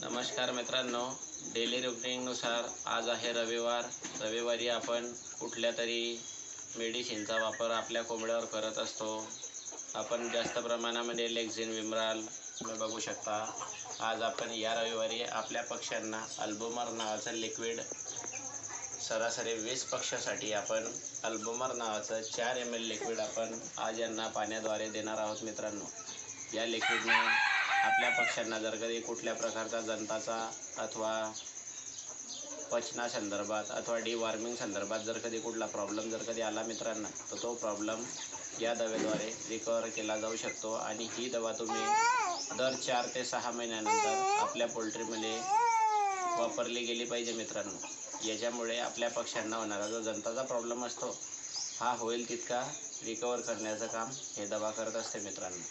नमस्कार मित्रांनो डेली रुटीननुसार आज आहे रविवार. रविवारी आपण कुठल्या तरी मेडिसिनचा वापर आपल्या कोंबड्यावर करत असतो. आपण जास्त प्रमाणामध्ये लेक्झिन विमराल तुम्ही बघू शकता. आज आपण या रविवारी आपल्या पक्ष्यांना अल्बोमर नावाचं लिक्विड सरासरी वीस पक्षासाठी आपण अल्बोमर नावाचं चार एम एल लिक्विड आपण आज यांना पाण्याद्वारे देणार आहोत मित्रांनो. या लिक्विडने आपल्या पक्षांना जर कधी कुठल्या प्रकारचा जनताचा अथवा पचना संदर्भात अथवा डी वॉर्मिंग संदर्भात जर कधी कुठला प्रॉब्लेम जर कधी आला मित्रांना तर तो प्रॉब्लेम या दवेद्वारे रिकवर केला जाऊ शकतो. आणि ही दवा तुम्ही दर चार ते सहा महिन्यानंतर आपल्या पोल्ट्रीमध्ये वापरली गेली पाहिजे मित्रांनो. याच्यामुळे आपल्या पक्ष्यांना होणारा जो जनताचा प्रॉब्लेम असतो हा होईल तितका रिकवर करण्याचं काम हे दवा करत असते मित्रांनो.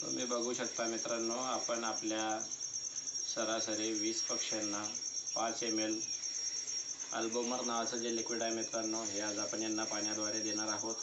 तुम्ही बघू शकता मित्रांनो आपण आपल्या सरासरी वीस पक्ष्यांना पाच एम एल अल्बोमर नावाचं जे लिक्विड आहे मित्रांनो हे आज आपण यांना पाण्याद्वारे देणार आहोत.